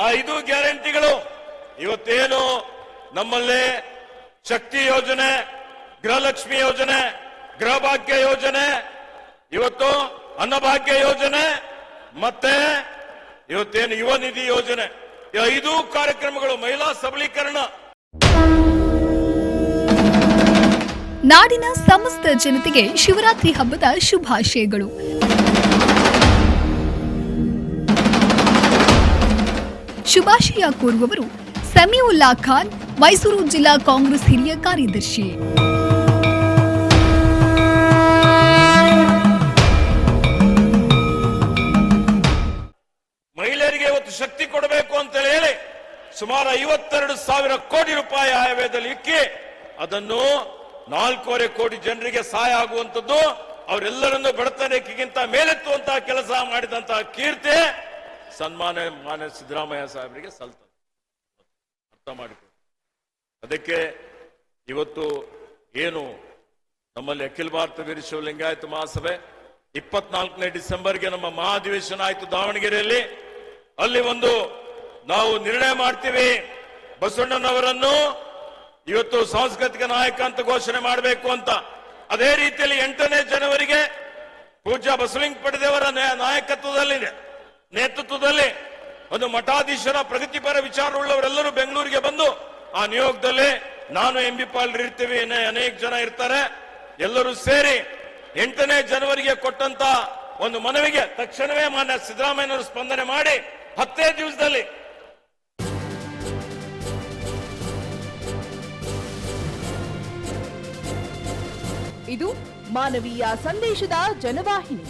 ಆ ಐದು ಗ್ಯಾರಂಟಿಗಳು. ಇವತ್ತೇನು ನಮ್ಮಲ್ಲಿ ಶಕ್ತಿ ಯೋಜನೆ, ಗೃಹಲಕ್ಷ್ಮಿ ಯೋಜನೆ, ಗೃಹಭಾಗ್ಯ ಯೋಜನೆ, ಇವತ್ತು ಅನ್ನಭಾಗ್ಯ ಯೋಜನೆ, ಮತ್ತೆ ಇವತ್ತೇನು ಯುವ ನಿಧಿ ಯೋಜನೆ. ಐದು ಕಾರ್ಯಕ್ರಮಗಳು ಮಹಿಳಾ ಸಬಲೀಕರಣ. ನಾಡಿನ ಸಮಸ್ತ ಜನತೆಗೆ ಶಿವರಾತ್ರಿ ಹಬ್ಬದ ಶುಭಾಶಯಗಳು. ಶುಭಾಶಯ ಕೋರುವವರು ಸಮೀವುಲ್ಲಾ ಖಾನ್, ಮೈಸೂರು ಜಿಲ್ಲಾ ಕಾಂಗ್ರೆಸ್ ಹಿರಿಯ ಕಾರ್ಯದರ್ಶಿ. ಮಹಿಳೆಯರಿಗೆ ಇವತ್ತು ಶಕ್ತಿ ಕೊಡಬೇಕು ಅಂತ ಹೇಳಿ ಸುಮಾರು ಐವತ್ತೆರಡು ಸಾವಿರ ಕೋಟಿ ರೂಪಾಯಿ ಆಯವ್ಯಯದಲ್ಲಿ ಇಕ್ಕಿ ಅದನ್ನು ನಾಲ್ಕೂವರೆ ಕೋಟಿ ಜನರಿಗೆ ಸಹಾಯ ಆಗುವಂತದ್ದು ಅವರೆಲ್ಲರನ್ನು ಬಡತನಕ್ಕಿಗಿಂತ ಮೇಲೆತ್ತುವಂತಹ ಕೆಲಸ ಮಾಡಿದಂತಹ ಕೀರ್ತಿ ಸನ್ಮಾನ ಮಾನ್ಯ ಸಿದ್ದರಾಮಯ್ಯ ಸಾಹೇಬರಿಗೆ ಸಲ್ತದೆ ಅರ್ಥ ಮಾಡಿಕೊಳ್ಳಿ. ಅದಕ್ಕೆ ಇವತ್ತು ಏನು ನಮ್ಮಲ್ಲಿ ಅಖಿಲ ಭಾರತ ವೀರಶೈವ ಲಿಂಗಾಯತ ಮಹಾಸಭೆ ಇಪ್ಪತ್ನಾಲ್ಕನೇ ಡಿಸೆಂಬರ್ಗೆ ನಮ್ಮ ಮಹಾಧಿವೇಶನ ಆಯಿತು ದಾವಣಗೆರೆಯಲ್ಲಿ. ಅಲ್ಲಿ ಒಂದು ನಾವು ನಿರ್ಣಯ ಮಾಡ್ತೀವಿ. ಬಸವಣ್ಣನವರನ್ನು ಇವತ್ತು ಸಾಂಸ್ಕೃತಿಕ ನಾಯಕ ಅಂತ ಘೋಷಣೆ ಮಾಡಬೇಕು ಅಂತ. ಅದೇ ರೀತಿಯಲ್ಲಿ ಎಂಟನೇ ಜನವರಿಗೆ ಪೂಜಾ ಬಸವಲಿಂಗ ಪಡೆದೇವರ ನಾಯಕತ್ವದಲ್ಲಿದೆ. ನಾಯಕತ್ವದಲ್ಲಿ ನೇತೃತ್ವದಲ್ಲಿ ಒಂದು ಮಠಾಧೀಶರ ಪ್ರಗತಿಪರ ವಿಚಾರವುಳ್ಳವರೆಲ್ಲರೂ ಬೆಂಗಳೂರಿಗೆ ಬಂದು, ಆ ನಿಯೋಗದಲ್ಲಿ ನಾನು ಎಂ ಬಿ ಪಾಲ್ ಇರ್ತೀವಿ ಅನೇಕ ಜನ ಇರ್ತಾರೆ. ಎಲ್ಲರೂ ಸೇರಿ ಎಂಟನೇ ಜನವರಿಗೆ ಕೊಟ್ಟಂತ ಒಂದು ಮನವಿಗೆ ತಕ್ಷಣವೇ ಮಾನ್ಯ ಸಿದ್ದರಾಮಯ್ಯನವರು ಸ್ಪಂದನೆ ಮಾಡಿ, ಹತ್ತೇ ದಿವಸದಲ್ಲಿ ಇದು ಮಾನವೀಯ ಸಂದೇಶದ ಜನವಾಹಿನಿ.